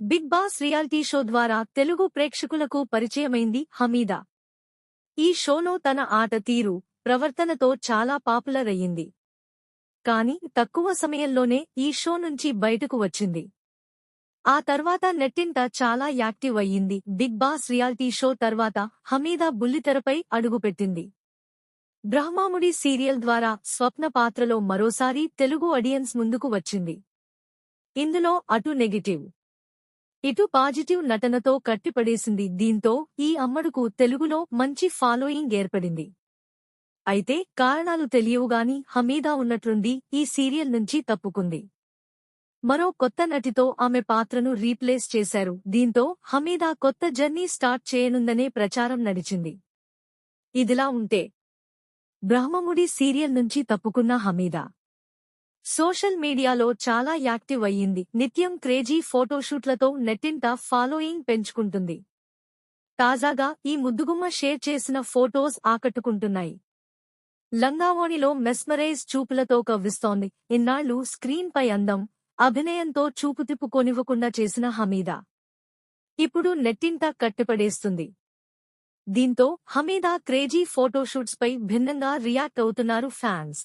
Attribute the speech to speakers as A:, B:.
A: Big boss reality show ద్వారా తెలుగు ప్రేక్షకులకు పరిచయమైంది హమీదా. ఈ షోలో తన ఆట తీరు ప్రవర్తనతో చాలా పాపులర్ అయ్యింది కాని తక్కువ సమయంలోనే ఈ షో నుంచి బయటకు వచ్చింది. ఆ తర్వాత నెట్టింట చాలా యాక్టివ్ అయ్యింది బిగ్ బాస్ రియాలిటీ షో తర్వాత హమీదా బుల్లితెరపై అడుగుపెట్టింది. బ్రహ్మాముడి సీరియల్ ద్వారా స్వప్న పాత్రలో మరోసారి తెలుగు ఆడియన్స్ ముందుకు వచ్చింది. ఇందులో అటు నెగిటివ్ ఇటు పాజిటివ్ నటనతో కట్టిపడేసింది దీంతో ఈ అమ్మడుకు తెలుగులో మంచి ఫాలోయింగ్ ఏర్పడింది. అయితే కారణాలు తెలియవుగాని హమీదా ఉన్నట్లుండి ఈ సీరియల్ నుంచి తప్పుకుంది. మరో కొత్త నటితో ఆమె పాత్రను రీప్లేస్ చేశారు. దీంతో హమీదా కొత్త జర్నీ స్టార్ట్ చేయనుందనే ప్రచారం నడిచింది. ఇదిలా ఉంటే బ్రహ్మముడి సీరియల్ నుంచి తప్పుకున్న హమీదా సోషల్ మీడియాలో చాలా యాక్టివ్ అయ్యింది. నిత్యం క్రేజీ ఫోటోషూట్లతో నెట్టింట ఫాలోయింగ్ పెంచుకుంటుంది. తాజాగా ఈ ముద్దుగుమ్మ షేర్ చేసిన ఫోటోస్ ఆకట్టుకుంటున్నాయి. లంగావోణిలో మెస్మరైజ్ చూపులతో కవ్విస్తోంది. ఇన్నాళ్ళు స్క్రీన్ పై అందం అభినయంతో చూపు తిప్పుకొనివ్వకుండా చేసిన హమీదా. ఇప్పుడు నెట్టింట కట్టిపడేస్తుంది. దీంతో హమీదా క్రేజీ ఫోటోషూట్స్ పై భిన్నంగా రియాక్ట్ అవుతున్నారు ఫ్యాన్స్.